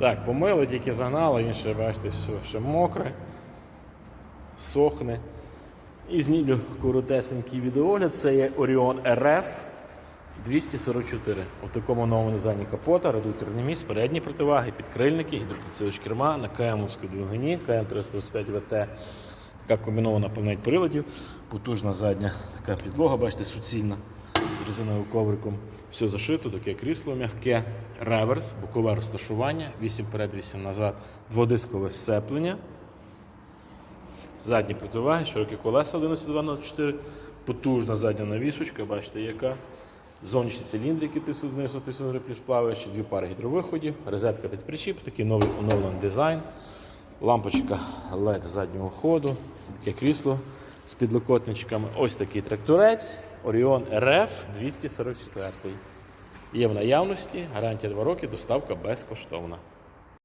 Так, помили, тільки загнали, він ще, бачите, все ще мокре, сохне. І знімлю коротесенький відеогляд. Це є Orion RF 244. У такому новому дизайні капота, редукторний міст, передні противаги, підкрильники, гідропідсилювач керма на КМовській двигуні, КМ325 ВТ. Така комбінована певнить приладів, потужна задня така підлога, бачите, суцільна з резиновим ковриком. Все зашито, таке крісло м'яке, реверс, бокове розташування, 8 вперед, 8 назад, дводискове сцеплення. Задні противаги, широкі колеса 11,2х4, потужна задня навісочка, бачите, яка. Циліндри, які тиснуть вниз, тиснуть плюс плаваючі, дві пари гідровиходів, розетка під причіп, такий новий оновлений дизайн, лампочка LED заднього ходу, таке крісло з підлокотничками. Ось такий тракторець Orion РФ 244. Є в наявності, гарантія 2 роки, доставка безкоштовна.